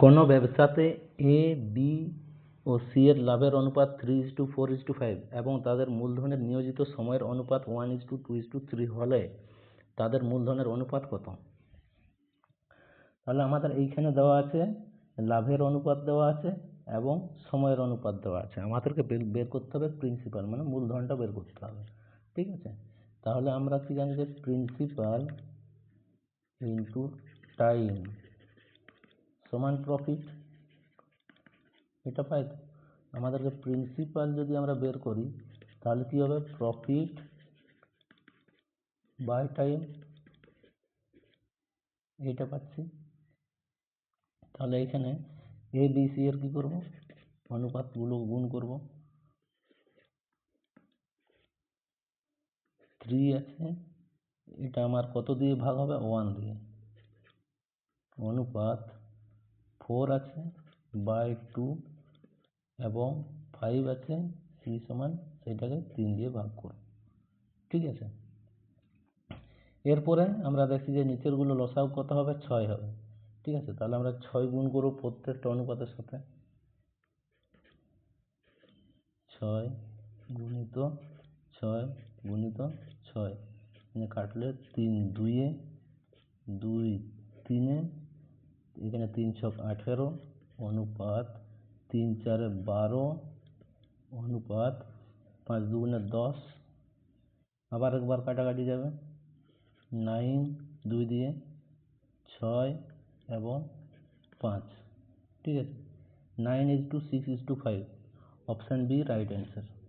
কোনো ব্যবসাতে A B O C এর লাভের অনুপাত three is two four is two five এবং তাদের মূলধনের নিয়োজিত সময়ের অনুপাত one is two two is two three হলে তাদের মূলধনের অনুপাত কত? তাহলে আমাদের এইখানে দেওয়া আছে, লাভের অনুপাত দেওয়া আছে এবং সময়ের অনুপাত দেওয়া আছে। আমাদেরকে বের করতে হবে প্রিন্সিপাল মানে মূলধনটা বের করতে হবে। ঠিক আছে? তাহলে আমরা কি জানি যে প্রিন্সিপাল ইন্টু টাইম সমান প্রফিট এটা পাই তো? আমাদেরকে প্রিন্সিপাল যদি আমরা বের করি, তাহলে কি হবে? প্রফিট বাই টাইম এইটা পাচ্ছি। তাহলে এখানে এ বি সি এর কী করব? অনুপাতগুলো গুণ করব। থ্রি আছে, এটা আমার কত দিয়ে ভাগ হবে? ওয়ান দিয়ে। অনুপাত ফোর আছে বাই টু এবং ফাইভ আছে সি সমান সেটাকে তিন দিয়ে ভাগ করব ঠিক আছে? এরপরে আমরা দেখি যে নিচেরগুলো লসাও কত হবে? ছয় হবে, ঠিক আছে? তাহলে আমরা ছয় গুণ করব প্রত্যেকটা অনুপাতের সাথে। ছয় গুণিত ছয় গুণিত ছয় এখানে কাটলে তিন দুইয়ে, দুই তিনে এখানে তিন ছক আঠেরো অনুপাত তিন চারে বারো অনুপাত পাঁচ দুগুণে দশ আবার একবার কাটাকাটি যাবে নাইন দুই দিয়ে ছয় এবং পাঁচ ঠিক আছে nine is two six is two five option B right answer